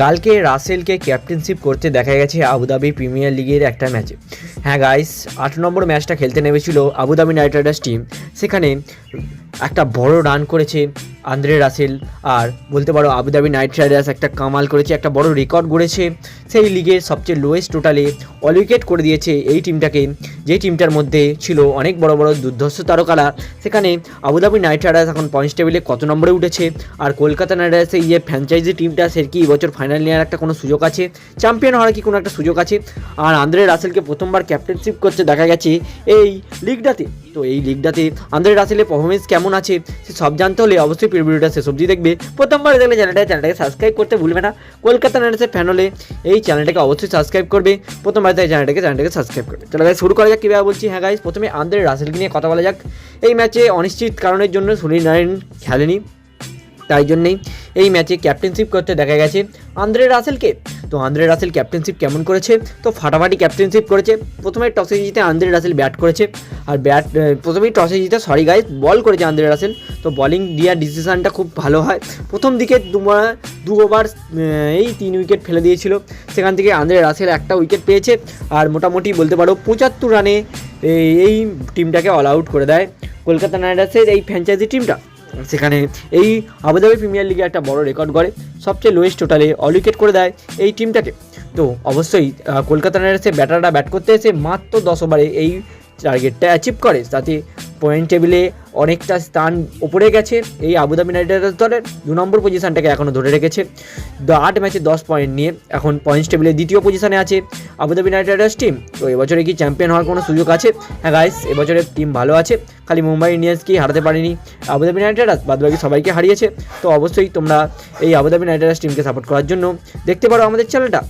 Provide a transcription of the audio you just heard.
কালকে রাসেলকে ক্যাপ্টেনশিপ করতে দেখা গেছে আবুধাবি প্রিমিয়ার লিগের একটা ম্যাচে। হ্যাঁ গাইস আট নম্বর ম্যাচটা খেলতে নেমেছিল আবুধাবি নাইট রাইডার্স টিম। সেখানে একটা বড় রান করেছে আন্দ্রে রাসেল আর বলতে পারো আবুধাবি নাইট রাইডার্স একটা কামাল করেছে, একটা বড় রেকর্ড গড়েছে। সেই লিগের সবচেয়ে লোয়েস্ট টোটালে অল উইকেট করে দিয়েছে এই টিমটাকে যে টিমটার মধ্যে ছিল অনেক বড় বড় দুর্ধর্ষ তারকারা। সেখানে আবুধাবি নাইট রাইডার্স এখন পয়েন্টস টেবিলে কত নম্বরে উঠেছে? আর কলকাতা নাইট রাইডার্সের এই যে ফ্র্যাঞ্চাইজি টিমটা সে কি এবছর ফাইনাল নেওয়ার একটা কোনো সুযোগ আছে? চ্যাম্পিয়ন হওয়ার কি কোনো একটা সুযোগ আছে? আর আন্দ্রে রাসেলকে প্রথমবার ক্যাপ্টেনশিপ করতে দেখা গেছে এই লিগটাতে তো এই লিগটাতে আন্দ্রে রাসেলের পারফরমেন্স কেমন আছে, সে সব জানতে হলে অবশ্যই পুরো ভিডিওটা শেষ দেখবে। প্রথমবার দেখলে চ্যানেলটা চ্যানেলটাকে সাবস্ক্রাইব করতে ভুলবে না। কলকাতা নাইটসের ফ্যান হলে এই চ্যানেলটাকে অবশ্যই সাবস্ক্রাইব করবে। প্রথমবার তাই চ্যানেলটাকে চ্যানেলটাকে সাবস্ক্রাইব করবে। চলো গাইজ শুরু করা যাক, কীভাবে বলছি? হ্যাঁ গাইজ প্রথমে আন্দ্রে রাসেলকে নিয়ে কথা বলা যাক। এই ম্যাচে অনিশ্চিত কারণের জন্য সুনীল নারায়ণ খেলেনি, তাই জন্যেই। এই ম্যাচে ক্যাপ্টেনশিপ করতে দেখা গেছে আন্দ্রে রাসেলকে। তো আন্দ্রে রাসেল ক্যাপ্টেনশিপ কেমন করেছে? তো ফাটাফাটি ক্যাপ্টেনশিপ করেছে। প্রথমে টসে জিতে আন্দ্রে রাসেল ব্যাট করেছে। আর ব্যাট প্রথমেই টসে জিতে সরি গাইজ বল করেছে আন্দ্রে রাসেল। তো বলিং দেওয়ার ডিসিশানটা খুব ভালো হয়। প্রথম দিকে দুবার দু ওভার এই তিন উইকেট ফেলে দিয়েছিল। সেখান থেকে আন্দ্রে রাসেল একটা উইকেট পেয়েছে। আর মোটামুটি বলতে পারো, পঁচাত্তর রানে এই- টিমটাকে অল আউট করে দেয়। কলকাতা নাইট রাইডার্সের এই ফ্র্যাঞ্চাইজি টিমটা সেখানে এই আবুধাবি প্রিমিয়ার লিগে একটা বড় রেকর্ড করে সবচেয়ে লোয়েস্ট টোটালে অল উইকেট করে দেয় এই টিমটাকে। তো অবশ্যই কলকাতা নাইট রাইডার্সের ব্যাটাররা ব্যাট করতে এসে মাত্র দশ ওভারে এই টার্গেটটা অ্যাচিভ করে তাতে পয়েন্ট টেবিলে অনেকটা স্থান উপরে গেছে। এই আবুধাবি নাইট রাইডার্স দলের দু নম্বর পজিশনটাকে এখনও ধরে রেখেছে। আট ম্যাচে দশ পয়েন্ট নিয়ে এখন পয়েন্টস টেবিলে দ্বিতীয় পজিশনে আছে আবুধাবি নাইট রাইডার্স টিম। তো এবছরে কি চ্যাম্পিয়ন হওয়ার কোনো সুযোগ আছে? হ্যাঁ গাইস এবছরের টিম ভালো আছে। খালি মুম্বাই ইন্ডিয়ান্সকেই হারাতে পারেনি? আবুধাবি নাইট রাইডার্স বাদবাকি সবাইকে হারিয়েছে। তো অবশ্যই তোমরা এই আবুধাবি নাইট রাইডার্স টিমকে সাপোর্ট করার জন্য দেখতে পারো আমাদের চ্যানেলটা